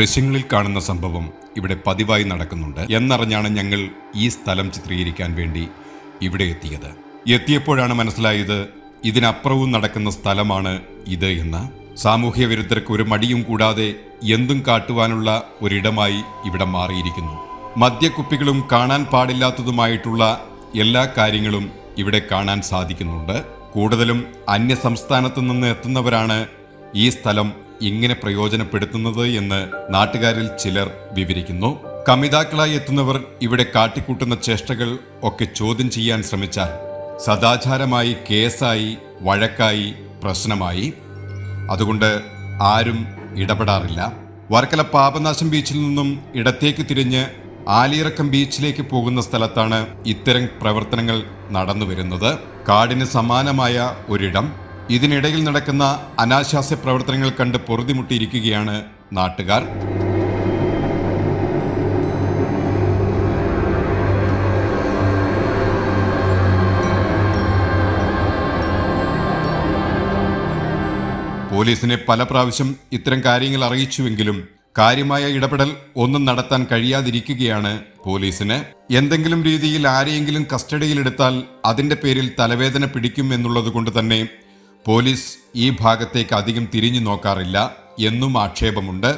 ദൃശ്യങ്ങളിൽ കാണുന്ന സംഭവം ഇവിടെ പതിവായി നടക്കുന്നുണ്ട് എന്നറിഞ്ഞാണ് ഞങ്ങൾ ഈ സ്ഥലം ചിത്രീകരിക്കാൻ വേണ്ടി ഇവിടെ എത്തിയത്. എത്തിയപ്പോഴാണ് മനസ്സിലായത് ഇതിനപ്പുറവും നടക്കുന്ന സ്ഥലമാണ് ഇത് എന്ന് സാമൂഹ്യ വിരുദ്ധർക്ക് ഒരു മടിയും കൂടാതെ എന്തും കാട്ടുവാനുള്ള ഒരിടമായി ഇവിടെ മാറിയിരിക്കുന്നു. മദ്യക്കുപ്പികളും കാണാൻ പാടില്ലാത്തതുമായിട്ടുള്ള എല്ലാ കാര്യങ്ങളും ഇവിടെ കാണാൻ സാധിക്കുന്നുണ്ട്. കൂടുതലും അന്യ സംസ്ഥാനത്തു നിന്ന് എത്തുന്നവരാണ് ഈ സ്ഥലം ഇങ്ങനെ പ്രയോജനപ്പെടുത്തുന്നത് എന്ന് നാട്ടുകാരിൽ ചിലർ വിവരിക്കുന്നു. കമിതാക്കളായി എത്തുന്നവർ ഇവിടെ കാട്ടിക്കൂട്ടുന്ന ചേഷ്ടകൾ ഒക്കെ ചോദ്യം ചെയ്യാൻ ശ്രമിച്ചാൽ സദാചാരമായി കേസായി വഴക്കായി പ്രശ്നമായി. അതുകൊണ്ട് ആരും ഇടപെടാറില്ല. വർക്കല പാപനാശം ബീച്ചിൽ നിന്നും ഇടത്തേക്ക് തിരിഞ്ഞ് ആലിയിറക്കം ബീച്ചിലേക്ക് പോകുന്ന സ്ഥലത്താണ് ഇത്തരം പ്രവർത്തനങ്ങൾ നടന്നു വരുന്നത് കാടിന് സമാനമായ ഒരിടം. ഇതിനിടയിൽ നടക്കുന്ന അനാശാസ്യ പ്രവർത്തനങ്ങൾ കണ്ട് പൊറുതിമുട്ടിയിരിക്കുകയാണ് നാട്ടുകാർ. പോലീസിനെ പല പ്രാവശ്യം ഇത്തരം കാര്യങ്ങൾ അറിയിച്ചുവെങ്കിലും കാര്യമായ ഇടപെടൽ ഒന്നും നടത്താൻ കഴിയാതിരിക്കുകയാണ് പോലീസിന്. എന്തെങ്കിലും രീതിയിൽ ആരെയെങ്കിലും കസ്റ്റഡിയിലെടുത്താൽ അതിന്റെ പേരിൽ തലവേദന പിടിക്കും എന്നുള്ളത് കൊണ്ട് തന്നെ പോലീസ് ഈ ഭാഗത്തേക്ക് അധികം തിരിഞ്ഞു നോക്കാറില്ല എന്നും ആക്ഷേപമുണ്ട്.